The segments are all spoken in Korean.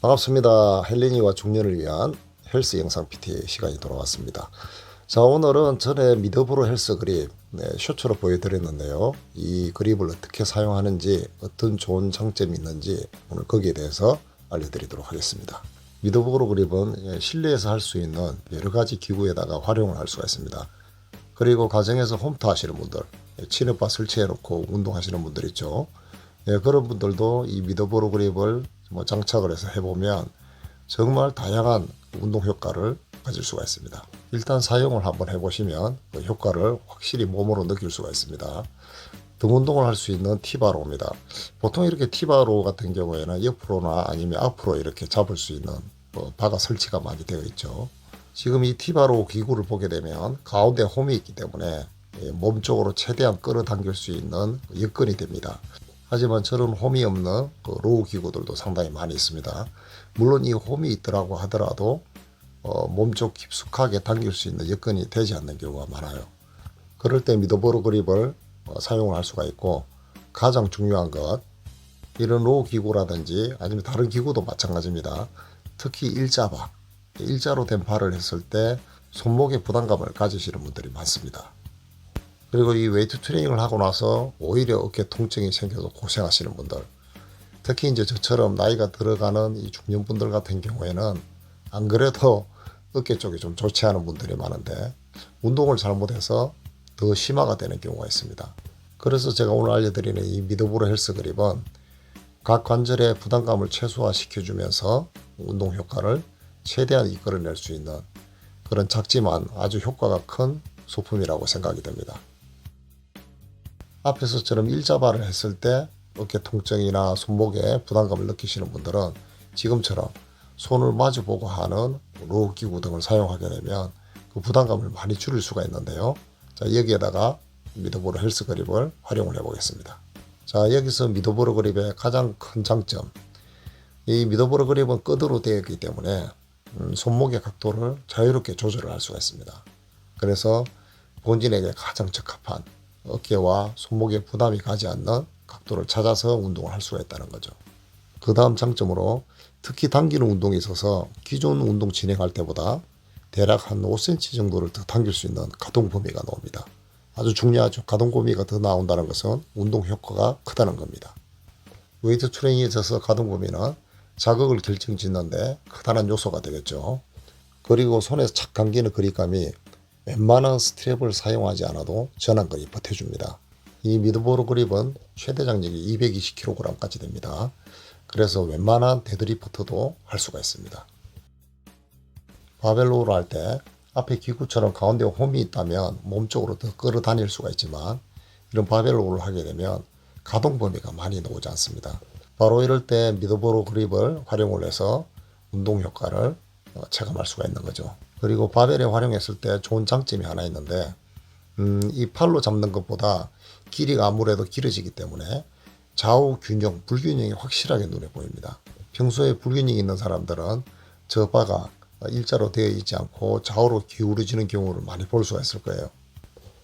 반갑습니다. 헬린이와 중년을 위한 헬스 영상 PT 시간이 돌아왔습니다. 자 오늘은 전에 미더브로 헬스 그립 네, 쇼츠로 보여드렸는데요. 이 그립을 어떻게 사용하는지 어떤 좋은 장점이 있는지 오늘 거기에 대해서 알려드리도록 하겠습니다. 미더브로 그립은 예, 실내에서 할 수 있는 여러 가지 기구에다가 활용을 할 수가 있습니다. 그리고 가정에서 홈트 하시는 분들, 예, 치느바 설치해 놓고 운동하시는 분들 있죠. 예, 그런 분들도 이 미더보로 그립을 뭐 장착을 해서 해보면 정말 다양한 운동 효과를 가질 수가 있습니다. 일단 사용을 한번 해보시면 그 효과를 확실히 몸으로 느낄 수가 있습니다. 등 운동을 할 수 있는 티바로입니다. 보통 이렇게 티바로 같은 경우에는 옆으로나 아니면 앞으로 이렇게 잡을 수 있는 뭐 바가 설치가 많이 되어 있죠. 지금 이 티바로 기구를 보게 되면 가운데 홈이 있기 때문에 예, 몸 쪽으로 최대한 끌어당길 수 있는 여건이 됩니다. 하지만 저런 홈이 없는 그 로우 기구들도 상당히 많이 있습니다. 물론 이 홈이 있더라고 하더라도 어, 몸쪽 깊숙하게 당길 수 있는 여건이 되지 않는 경우가 많아요. 그럴 때 미더보르 그립을 어, 사용을 할 수가 있고 가장 중요한 것 이런 로우 기구라든지 아니면 다른 기구도 마찬가지입니다. 특히 일자바 일자로 된 발을 했을 때 손목에 부담감을 가지시는 분들이 많습니다. 그리고 이 웨이트 트레이닝을 하고 나서 오히려 어깨 통증이 생겨서 고생하시는 분들 특히 이제 저처럼 나이가 들어가는 이 중년분들 같은 경우에는 안 그래도 어깨 쪽이 좀 좋지 않은 분들이 많은데 운동을 잘못해서 더 심화가 되는 경우가 있습니다. 그래서 제가 오늘 알려드리는 이 미드브로 헬스 그립은 각 관절의 부담감을 최소화시켜주면서 운동 효과를 최대한 이끌어낼 수 있는 그런 작지만 아주 효과가 큰 소품이라고 생각이 됩니다. 앞에서처럼 일자발을 했을 때 어깨 통증이나 손목에 부담감을 느끼시는 분들은 지금처럼 손을 마주보고 하는 로우 기구 등을 사용하게 되면 그 부담감을 많이 줄일 수가 있는데요. 자, 여기에다가 미드보르 헬스 그립을 활용을 해 보겠습니다. 자, 여기서 미드보르 그립의 가장 큰 장점. 이 미드보르 그립은 끄드로 되어 있기 때문에 음, 손목의 각도를 자유롭게 조절을 할 수가 있습니다. 그래서 본진에게 가장 적합한 어깨와 손목에 부담이 가지 않는 각도를 찾아서 운동을 할 수가 있다는 거죠. 그 다음 장점으로 특히 당기는 운동에 있어서 기존 운동 진행할 때보다 대략 한 5cm 정도를 더 당길 수 있는 가동 범위가 나옵니다. 아주 중요하죠. 가동 범위가 더 나온다는 것은 운동 효과가 크다는 겁니다. 웨이트 트레이닝에 있어서 가동 범위는 자극을 결정짓는데 크다는 요소가 되겠죠. 그리고 손에서 착 감기는 그립감이 웬만한 스트랩을 사용하지 않아도 전환거리 버텨줍니다. 이 미드보르 그립은 최대 장력이 220kg까지 됩니다. 그래서 웬만한 데드리프트도 할 수가 있습니다. 바벨로우를 할 때 앞에 기구처럼 가운데 홈이 있다면 몸쪽으로 더 끌어다닐 수가 있지만 이런 바벨로우를 하게 되면 가동 범위가 많이 나오지 않습니다. 바로 이럴 때 미드보르 그립을 활용을 해서 운동 효과를 어, 체감할 수가 있는 거죠. 그리고 바벨에 활용했을 때 좋은 장점이 하나 있는데 음, 이 팔로 잡는 것보다 길이가 아무래도 길어지기 때문에 좌우 균형, 불균형이 확실하게 눈에 보입니다. 평소에 불균형이 있는 사람들은 저 바가 일자로 되어 있지 않고 좌우로 기울어지는 경우를 많이 볼 수가 있을 거예요.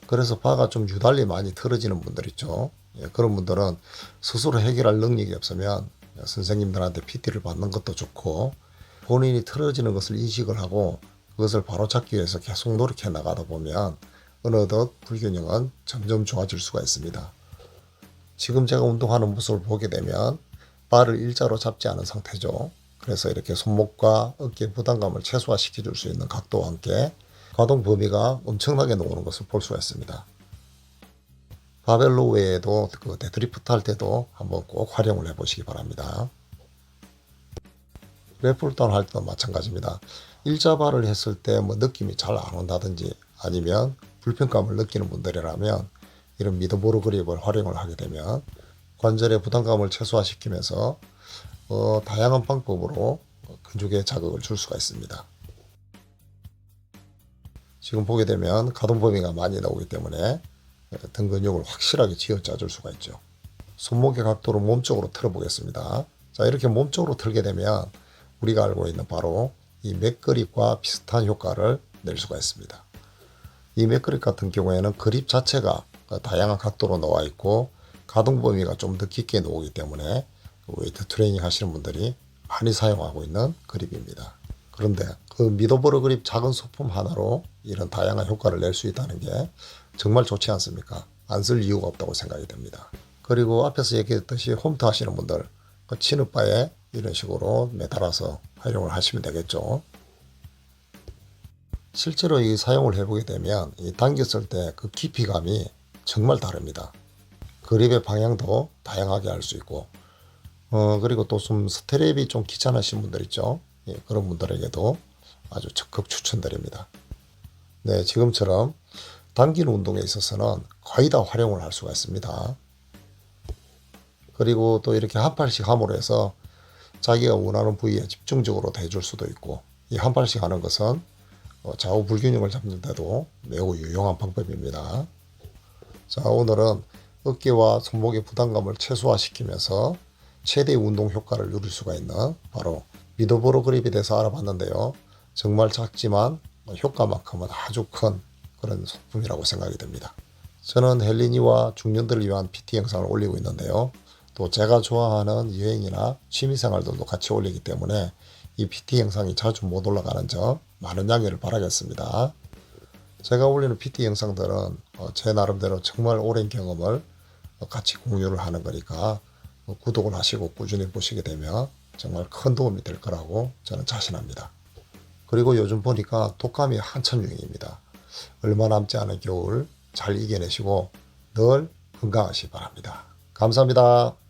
그래서 바가 좀 유달리 많이 틀어지는 분들 있죠. 예, 그런 분들은 스스로 해결할 능력이 없으면 선생님들한테 PT를 받는 것도 좋고 본인이 틀어지는 것을 인식을 하고 그것을 바로 잡기 위해서 계속 노력해 나가다 보면 어느덧 불균형은 점점 좋아질 수가 있습니다. 지금 제가 운동하는 모습을 보게 되면 발을 일자로 잡지 않은 상태죠. 그래서 이렇게 손목과 어깨 부담감을 최소화시켜 줄 수 있는 각도와 함께 가동 범위가 엄청나게 나오는 것을 볼 수가 있습니다. 바벨로 외에도 그 데드리프트 할 때도 한번 꼭 활용을 해 보시기 바랍니다. 랩풀다운 할 때도 마찬가지입니다. 일자발을 했을 때 뭐 느낌이 잘 안 온다든지 아니면 불편감을 느끼는 분들이라면 이런 미드보르 그립을 활용을 하게 되면 관절의 부담감을 최소화시키면서 어, 다양한 방법으로 근육에 자극을 줄 수가 있습니다. 지금 보게 되면 가동 범위가 많이 나오기 때문에 등 근육을 확실하게 쥐어짜 줄 수가 있죠. 손목의 각도를 몸쪽으로 틀어 보겠습니다. 자, 이렇게 몸쪽으로 틀게 되면 우리가 알고 있는 바로 이 맥그립과 비슷한 효과를 낼 수가 있습니다. 이 맥그립 같은 경우에는 그립 자체가 다양한 각도로 나와 있고 가동 범위가 좀 더 깊게 나오기 때문에 웨이트 트레이닝 하시는 분들이 많이 사용하고 있는 그립입니다. 그런데 그 미도버러 그립 작은 소품 하나로 이런 다양한 효과를 낼 수 있다는 게 정말 좋지 않습니까? 안 쓸 이유가 없다고 생각이 됩니다. 그리고 앞에서 얘기했듯이 홈트 하시는 분들 그 치느바에 이런 식으로 매달아서 활용을 하시면 되겠죠. 실제로 이 사용을 해보게 되면 이 당겼을 때 그 깊이감이 정말 다릅니다. 그립의 방향도 다양하게 할 수 있고 어 그리고 또 좀 스트랩이 좀 귀찮으신 분들 있죠. 예, 그런 분들에게도 아주 적극 추천드립니다. 네, 지금처럼 당기는 운동에 있어서는 거의 다 활용을 할 수가 있습니다. 그리고 또 이렇게 한 팔씩 함으로 해서 자기가 원하는 부위에 집중적으로 대줄 수도 있고 이한 팔씩 하는 것은 어, 좌우 불균형을 잡는 데도 매우 유용한 방법입니다. 자, 오늘은 어깨와 손목의 부담감을 최소화시키면서 최대의 운동 효과를 누릴 수가 있는 바로 미도브로 그립에 대해서 알아봤는데요. 정말 작지만 효과만큼은 아주 큰 그런 소품이라고 생각이 됩니다. 저는 헬리니와 중년들을 위한 PT 영상을 올리고 있는데요. 또 제가 좋아하는 여행이나 취미생활들도 같이 올리기 때문에 이 PT 영상이 자주 못 올라가는 점 많은 양해를 바라겠습니다. 제가 올리는 PT 영상들은 어, 제 나름대로 정말 오랜 경험을 어, 같이 공유를 하는 거니까 어, 구독을 하시고 꾸준히 보시게 되면 정말 큰 도움이 될 거라고 저는 자신합니다. 그리고 요즘 보니까 독감이 한참 유행입니다. 얼마 남지 않은 겨울 잘 이겨내시고 늘 건강하시 기 바랍니다. 감사합니다.